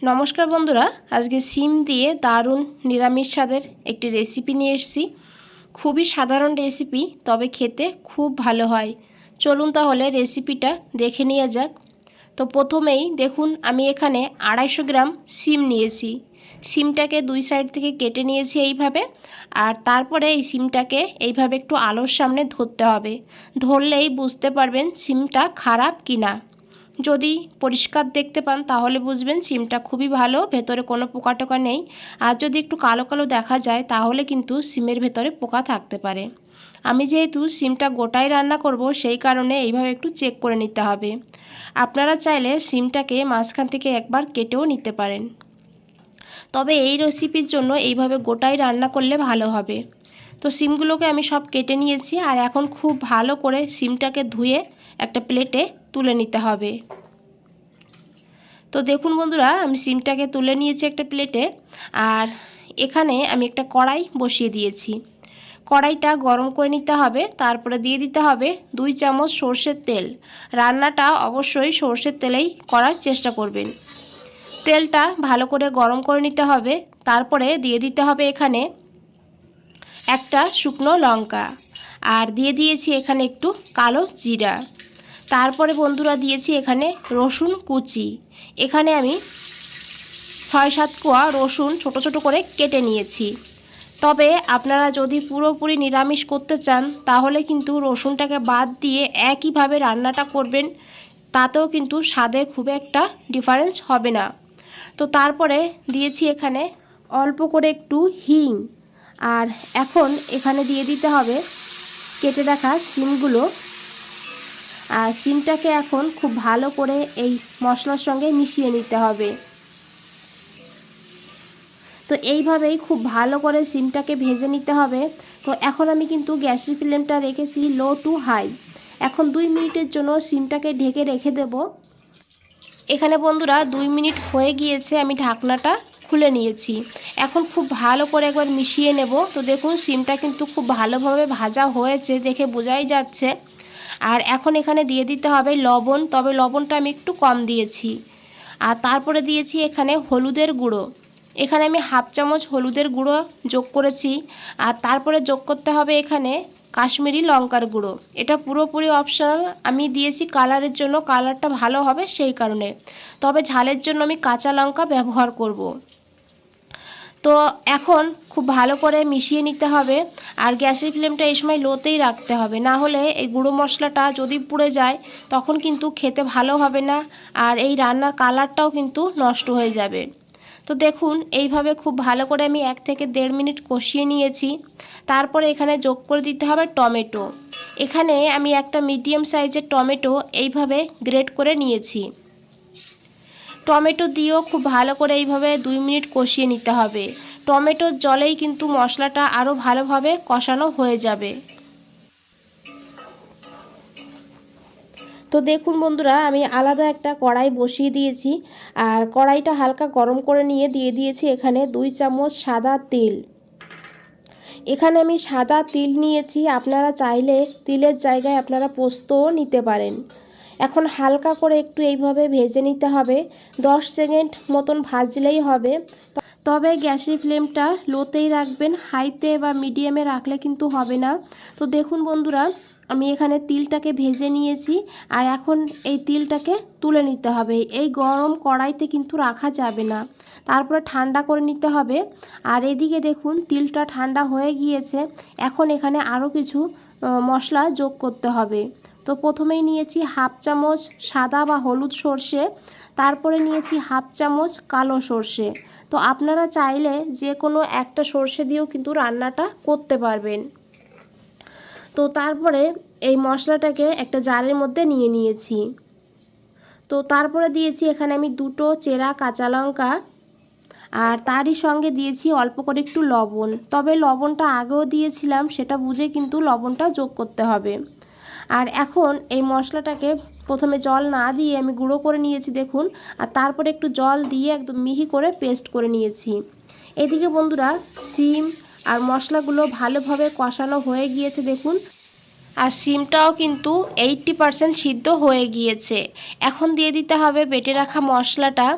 নমস্কার বন্ধুরা, আজকে সিম দিয়ে দারুণ নিরামিষ স্বাদের একটি রেসিপি নিয়ে এসেছি। খুবই সাধারণ রেসিপি তবে খেতে খুব ভালো হয়। চলুন তাহলে রেসিপিটা দেখে নেওয়া যাক। তো প্রথমেই দেখুন, আমি এখানে আড়াইশো গ্রাম সিম নিয়েছি। সিমটাকে দুই সাইড থেকে কেটে নিয়েছি এইভাবে, আর তারপরে এই সিমটাকে এইভাবে একটু আলোর সামনে ধরতে হবে। ধরলেই বুঝতে পারবেন সিমটা খারাপ কি না যদি পরিষ্কার দেখতে পান, তাহলে বুঝবেন সিমটা খুবই ভালো, ভেতরে কোনো পোকা টোকা নেই। আর যদি একটু কালো কালো দেখা যায়, তাহলে কিন্তু সিমের ভেতরে পোকা থাকতে পারে। আমি যেহেতু সিমটা গোটাই রান্না করব, সেই কারণে এইভাবে একটু চেক করে নিতে হবে। আপনারা চাইলে সিমটাকে মাঝখান থেকে একবার কেটেও নিতে পারেন। তবে এই রেসিপির জন্য এইভাবে গোটাই রান্না করলে ভালো হবে। তো সিমগুলোকে আমি সব কেটে নিয়েছি, আর এখন খুব ভালো করে সিমটাকে ধুয়ে একটা প্লেটে তুলে নিতে হবে। তো দেখুন বন্ধুরা, আমি সিমটাকে তুলে নিয়েছি একটা প্লেটে আর এখানে আমি একটা কড়াই বসিয়ে দিয়েছি। কড়াইটা গরম করে নিতে হবে, তারপরে দিয়ে দিতে হবে দুই চামচ সর্ষের তেল। রান্নাটা অবশ্যই সর্ষের তেলেই করার চেষ্টা করবেন। তেলটা ভালো করে গরম করে নিতে হবে, তারপরে দিয়ে দিতে হবে এখানে একটা শুকনো লঙ্কা। আর দিয়ে দিয়েছি এখানে একটু কালো জিরা। তারপরে বন্ধুরা দিয়েছি এখানে রসুন কুচি। এখানে আমি ছয় সাত কোয়া রসুন ছোট ছোট করে কেটে নিয়েছি। তবে আপনারা যদি পুরোপুরি নিরামিষ করতে চান, তাহলে কিন্তু রসুনটাকে বাদ দিয়ে একইভাবে রান্নাটা করবেন, তাতেও কিন্তু স্বাদের খুব একটা ডিফারেন্স হবে না। তো তারপরে দিয়েছি এখানে অল্প করে একটু হিং। আর এখন এখানে দিয়ে দিতে হবে কেটে রাখা সিমগুলো আর সিমটাকে এখন খুব ভালো করে এই মশলার সঙ্গে মিশিয়ে নিতে হবে। তো এইভাবেই খুব ভালো করে সিমটাকে ভেজে নিতে হবে। তো এখন আমি কিন্তু গ্যাসের ফ্লেমটা রেখেছি লো টু হাই। এখন দুই মিনিটের জন্য সিমটাকে ঢেকে রেখে দেব। এখানে বন্ধুরা দুই মিনিট হয়ে গিয়েছে, আমি ঢাকনাটা খুলে নিয়েছি। এখন খুব ভালো করে একবার মিশিয়ে নেব। তো দেখুন, সিমটা কিন্তু খুব ভালোভাবে ভাজা হয়েছে, দেখে বোঝাই যাচ্ছে। আর এখন এখানে দিয়ে দিতে হবে লবণ, তবে লবণটা আমি একটু কম দিয়েছি। আর তারপরে দিয়েছি এখানে হলুদের গুঁড়ো। এখানে আমি হাফ চামচ হলুদের গুঁড়ো যোগ করেছি। আর তারপরে যোগ করতে হবে এখানে কাশ্মীরি লঙ্কার গুঁড়ো। এটা পুরোপুরি অপশনাল আমি দিয়েছি কালারের জন্য কালারটা ভালো হবে সেই কারণে। তবে ঝালের জন্য আমি কাঁচা লঙ্কা ব্যবহার করব। তো এখন খুব ভালো করে মিশিয়ে নিতে হবে। আর গ্যাসের ফ্লেমটা এই সময় লোতেই রাখতে হবে। না হলে এই গুঁড়ো মশলাটা যদি পুড়ে যায়, তখন কিন্তু খেতে ভালো হবে না আর এই রান্নার কালারটাও কিন্তু নষ্ট হয়ে যাবে। তো দেখুন, এইভাবে খুব ভালো করে আমি এক থেকে দেড় মিনিট কষিয়ে নিয়েছি। তারপরে এখানে যোগ করে দিতে হবে টমেটো। এখানে আমি একটা মিডিয়াম সাইজের টমেটো এইভাবে গ্রেট করে নিয়েছি। টমেটো দিয়েও খুব ভালো করে এইভাবে দুই মিনিট কষিয়ে নিতে হবে। টমেটোর জলেই কিন্তু মশলাটা আরও ভালোভাবে কষানো হয়ে যাবে। তো দেখুন বন্ধুরা, আমি আলাদা একটা কড়াই বসিয়ে দিয়েছি। আর কড়াইটা হালকা গরম করে নিয়ে দিয়ে দিয়েছি এখানে দুই চামচ সাদা তেল। এখানে আমি সাদা তিল নিয়েছি। আপনারা চাইলে তিলের জায়গায় আপনারা পোস্তও নিতে পারেন। এখন হালকা করে একটু এইভাবে ভেজে নিতে হবে। দশ সেকেন্ড মতন ভাজলেই হবে। তবে গ্যাসের ফ্লেমটা লোতেই রাখবেন। হাইতে বা মিডিয়ামে রাখলে কিন্তু হবে না। তো দেখুন বন্ধুরা, আমি এখানে তিলটাকে ভেজে নিয়েছি। আর এখন এই তিলটাকে তুলে নিতে হবে। এই গরম কড়াইতে কিন্তু রাখা যাবে না। তারপরে ঠান্ডা করে নিতে হবে। আর এদিকে দেখুন, তিলটা ঠান্ডা হয়ে গিয়েছে। এখন এখানে আরও কিছু মশলা যোগ করতে হবে। তো প্রথমেই নিয়েছি হাফ চামচ সাদা বা হলুদ সর্ষে, তারপরে নিয়েছি হাফ চামচ কালো সর্ষে। তো আপনারা চাইলে যে কোনো একটা সর্ষে দিয়েও কিন্তু রান্নাটা করতে পারবেন। তো তারপরে এই মশলাটাকে একটা জারের মধ্যে নিয়ে নিয়েছি। তো তারপরে দিয়েছি এখানে আমি দুটো চেরা কাঁচা লঙ্কা, আর তারই সঙ্গে দিয়েছি অল্প করে একটু লবণ। তবে লবণটা আগেও দিয়েছিলাম, সেটা বুঝে কিন্তু লবণটা যোগ করতে হবে। আর এখন এই মশলাটাকে প্রথমে জল না দিয়ে আমি গুঁড়ো করে নিয়েছি, দেখুন। আর তারপরে একটু জল দিয়ে একদম মিহি করে পেস্ট করে নিয়েছি। এদিকে বন্ধুরা, সিম আর মশলাগুলো ভালোভাবে কষানো হয়ে গিয়েছে, দেখুন। আর সিমটাও কিন্তু এইটটি পারসেন্ট সিদ্ধ হয়ে গিয়েছে। এখন দিয়ে দিতে হবে বেটে রাখা মশলাটা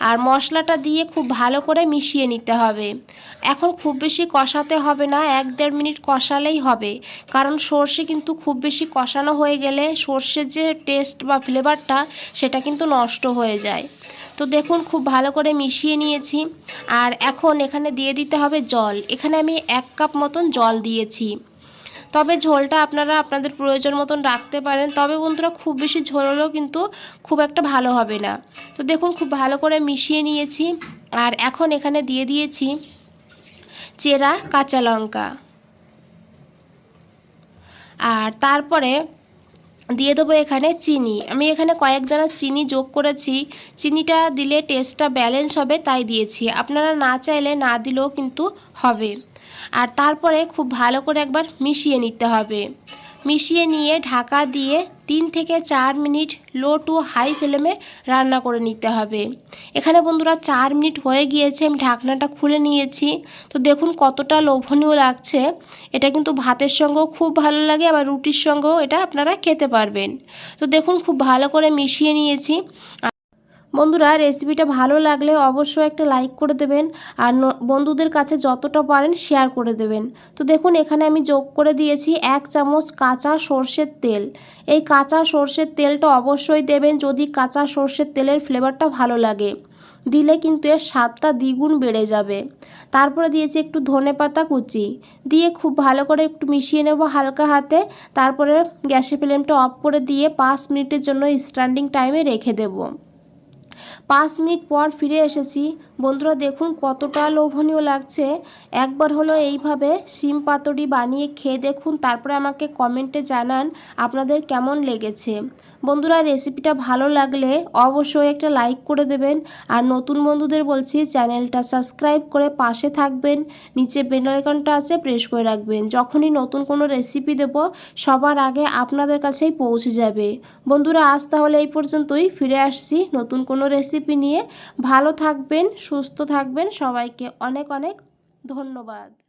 আর মশলাটা দিয়ে খুব ভালো করে মিশিয়ে নিতে হবে। এখন খুব বেশি কষাতে হবে না, এক দেড় মিনিট কষালেই হবে। কারণ সর্ষে কিন্তু খুব বেশি কষানো হয়ে গেলে সর্ষের যে টেস্ট বা ফ্লেভারটা সেটা কিন্তু নষ্ট হয়ে যায়। তো দেখুন খুব ভালো করে মিশিয়ে নিয়েছি। আর এখন এখানে দিয়ে দিতে হবে জল। এখানে আমি এক কাপ মতন জল দিয়েছি। তবে ঝোলটা আপনারা আপনাদের প্রয়োজন মতন রাখতে পারেন। তবে বন্ধুরা খুব বেশি ঝোল হলেও কিন্তু খুব একটা ভালো হবে না। তো দেখুন খুব ভালো করে মিশিয়ে নিয়েছি। আর এখন এখানে দিয়ে দিয়েছি চেরা কাঁচা লঙ্কা। আর তারপরে দিয়ে দেবো এখানে চিনি। আমি এখানে কয়েক দানা চিনি যোগ করেছি। চিনিটা দিলে টেস্টটা ব্যালেন্স হবে, তাই দিয়েছি। আপনারা না চাইলে না দিলেও কিন্তু হবে। আর তারপরে খুব ভালো করে একবার মিশিয়ে নিতে হবে। মিশিয়ে নিয়ে ঢাকা দিয়ে তিন থেকে চার মিনিট লো টু হাই ফ্লেমে রান্না করে নিতে হবে। এখানে বন্ধুরা চার মিনিট হয়ে গিয়েছে, আমি ঢাকনাটা খুলে নিয়েছি। তো দেখুন কতটা লোভনীয় লাগছে। এটা কিন্তু ভাতের সঙ্গেও খুব ভালো লাগে, আবার রুটির সঙ্গেও এটা আপনারা খেতে পারবেন। তো দেখুন খুব ভালো করে মিশিয়ে নিয়েছি। বন্ধুরা রেসিপিটা ভালো লাগলে অবশ্যই একটা লাইক করে দেবেন আর বন্ধুদের কাছে যতটা পারেন শেয়ার করে দেবেন। তো দেখুন, এখানে আমি যোগ করে দিয়েছি এক চামচ কাঁচা সর্ষের তেল। এই কাঁচা সর্ষের তেলটা অবশ্যই দেবেন যদি কাঁচা সর্ষের তেলের ফ্লেভারটা ভালো লাগে। দিলে কিন্তু এর স্বাদটা দ্বিগুণ বেড়ে যাবে। তারপরে দিয়েছি একটু ধনে পাতা কুচি। দিয়ে খুব ভালো করে একটু মিশিয়ে নেব হালকা হাতে। তারপরে গ্যাসের ফ্লেমটা অফ করে দিয়ে পাঁচ মিনিটের জন্য স্ট্যান্ডিং টাইমে রেখে দেবো। পাঁচ মিনিট পর ফিরে এসেছি। বন্ধুরা, দেখুন কতটা লোভনীয় লাগছে। একবার হলো এইভাবে সিম পাতুরি বানিয়ে খেয়ে দেখুন, তারপরে আমাকে কমেন্টে জানান আপনাদের কেমন লেগেছে। বন্ধুরা, রেসিপিটা ভালো লাগলে অবশ্যই একটা লাইক করে দেবেন। আর নতুন বন্ধুদের বলছি, চ্যানেলটা সাবস্ক্রাইব করে পাশে থাকবেন। নিচে বেল আছে, প্রেস করে রাখবেন। যখনই নতুন কোনো রেসিপি দেব, সবার আগে আপনাদের কাছেই পৌঁছে যাবে। বন্ধুরা, আজ তাহলে এই পর্যন্তই। ফিরে আসছি নতুন কোনো রেসিপি নিয়ে ভালো থাকবেন সুস্থ থাকবেন। সবাইকে অনেক অনেক ধন্যবাদ।